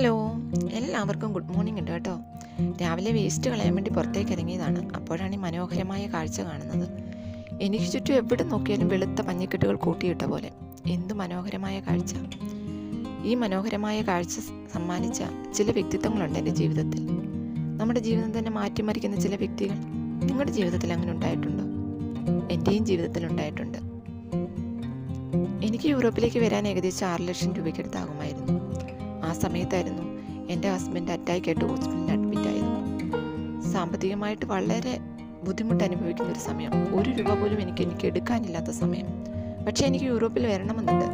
Hello എല്ലാവർക്കും good morning ഉണ്ട് കേട്ടോ. രാവിലെ വേസ്റ്റ് കളയാൻ വേണ്ടി പുറത്തേക്ക് ഇറങ്ങിയതാണ്. അപ്പോഴാണ് ഈ മനോഹരമായ കാഴ്ച കാണുന്നത്. എനിക്ക് ചുറ്റും എവിടെ നോക്കിയാലും വെളുത്ത പഞ്ഞിക്കെട്ടുകൾ കൂട്ടിയിട്ട പോലെ. എന്തു മനോഹരമായ കാഴ്ച. ഈ മനോഹരമായ കാഴ്ച സമ്മാനിച്ച ചില വ്യക്തിത്വങ്ങളുണ്ട് എന്റെ ജീവിതത്തിൽ. നമ്മുടെ ജീവിതം തന്നെ മാറ്റിമറിക്കുന്ന ചില വ്യക്തികൾ നിങ്ങളുടെ ജീവിതത്തിൽ അങ്ങനെ ഉണ്ടായിട്ടുണ്ടോ? എന്റെയും ജീവിതത്തിൽ ഉണ്ടായിട്ടുണ്ട്. എനിക്ക് യൂറോപ്പിലേക്ക് വരാൻ ഏകദേശം ആറ് ലക്ഷം രൂപയ്ക്ക് അടുത്താകുമായിരുന്നു. ആ സമയത്തായിരുന്നു എന്റെ ഹസ്ബൻഡ് അറ്റാക്ക് ആയിട്ട് ഹോസ്പിറ്റലിൽ അഡ്മിറ്റ് ആയത്. സാമ്പത്തികമായിട്ട് വളരെ ബുദ്ധിമുട്ട് അനുഭവിക്കുന്ന ഒരു സമയം. ഒരു രൂപ പോലും എനിക്ക് എനിക്ക് എടുക്കാനില്ലാത്ത സമയം. പക്ഷേ എനിക്ക് യൂറോപ്പിൽ വരണമെന്നുണ്ട്.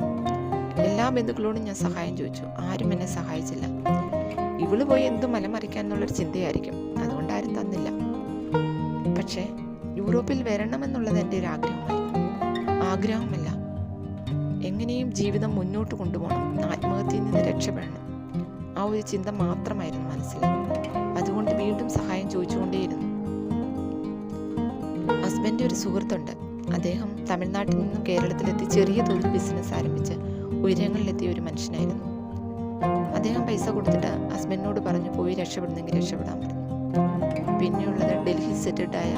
എല്ലാ ബന്ധുക്കളോടും ഞാൻ സഹായം ചോദിച്ചു. ആരും എന്നെ സഹായിച്ചില്ല. ഇവൾ പോയി എന്തും മലമറിക്കാൻ എന്നുള്ളൊരു ചിന്തയായിരിക്കും. അതുകൊണ്ട് ആരും തന്നില്ല. പക്ഷേ യൂറോപ്പിൽ വരണമെന്നുള്ളത് എന്റെ ഒരു ആഗ്രഹമായി ആഗ്രഹമല്ല. എങ്ങനെയും ജീവിതം മുന്നോട്ട് കൊണ്ടുപോകണം. ആത്മഹത്യയിൽ നിന്ന് രക്ഷപ്പെടണം. ആ ഒരു ചിന്ത മാത്രമായിരുന്നു മനസ്സിൽ. അതുകൊണ്ട് വീണ്ടും സഹായം ചോദിച്ചുകൊണ്ടേയിരുന്നു. ഹസ്ബൻഡ് ഒരു സുഹൃത്തുണ്ട്. അദ്ദേഹം തമിഴ്നാട്ടിൽ നിന്നും കേരളത്തിലെത്തി ചെറിയ തോതിൽ ബിസിനസ് ആരംഭിച്ച് ഉയരങ്ങളിലെത്തിയ ഒരു മനുഷ്യനായിരുന്നു. അദ്ദേഹം പൈസ കൊടുത്തിട്ട് ഹസ്ബൻഡിനോട് പറഞ്ഞു പോയി രക്ഷപ്പെടുന്നെങ്കിൽ രക്ഷപ്പെടാൻ പറഞ്ഞു. പിന്നെയുള്ളത് ഡൽഹി സെറ്റിൽഡായ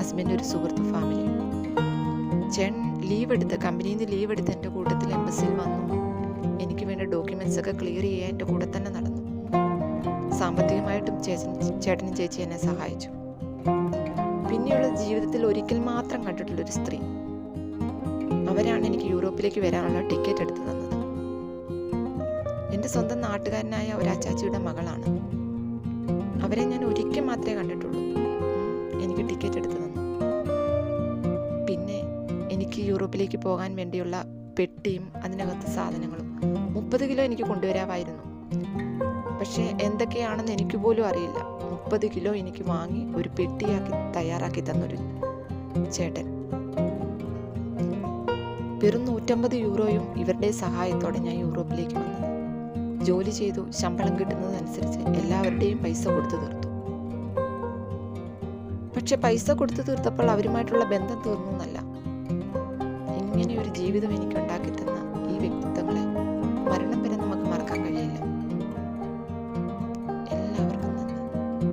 ഹസ്ബൻഡ് ഒരു സുഹൃത്ത് ഫാമിലി. ചേട്ടൻ ലീവ് എടുത്ത് കമ്പനിയിൽ നിന്ന് ലീവ് എടുത്ത് എന്റെ കൂട്ടത്തിൽ എംബസിയിൽ വന്നു. എനിക്ക് വേണ്ട ഡോക്യുമെന്റ്സ് ഒക്കെ ക്ലിയർ ചെയ്യാൻ എന്റെ കൂടെ തന്നെ നടന്നു. സാമ്പത്തികമായിട്ടും ചേച്ചൻ ചേട്ടനും ചേച്ചി എന്നെ സഹായിച്ചു. പിന്നെയുള്ള ജീവിതത്തിൽ ഒരിക്കൽ മാത്രം കണ്ടിട്ടുള്ള ഒരു സ്ത്രീ. അവരാണ് എനിക്ക് യൂറോപ്പിലേക്ക് വരാനുള്ള ടിക്കറ്റ് എടുത്തു തന്നത്. എന്റെ സ്വന്തം നാട്ടുകാരനായ ഒരു അച്ചാച്ചിയുടെ മകളാണ്. അവരെ ഞാൻ ഒരിക്കൽ മാത്രമേ കണ്ടിട്ടുള്ളൂ. എനിക്ക് ടിക്കറ്റ് എടുത്തു യൂറോപ്പിലേക്ക് പോകാൻ വേണ്ടിയുള്ള പെട്ടിയും അതിനകത്ത് സാധനങ്ങളും. മുപ്പത് കിലോ എനിക്ക് കൊണ്ടുവരാമായിരുന്നു. പക്ഷേ എന്തൊക്കെയാണെന്ന് എനിക്ക് പോലും അറിയില്ല. മുപ്പത് കിലോ എനിക്ക് വാങ്ങി ഒരു പെട്ടിയാക്കി തയ്യാറാക്കി തന്നൊരു ചേട്ടൻ. വെറും നൂറ്റമ്പത് യൂറോയും ഇവരുടെ സഹായത്തോടെ ഞാൻ യൂറോപ്പിലേക്ക് വന്നത് ജോലി ചെയ്തു ശമ്പളം കിട്ടുന്നതനുസരിച്ച് എല്ലാവരുടെയും പൈസ കൊടുത്തു തീർത്തു. പക്ഷെ പൈസ കൊടുത്തു തീർത്തപ്പോൾ അവരുമായിട്ടുള്ള ബന്ധം തീർന്നു എന്നല്ല ഇങ്ങനെ ഒരു ജീവിതം എനിക്ക് ഉണ്ടാക്കി തന്ന ഈ വ്യക്തിത്വങ്ങളെ മരണം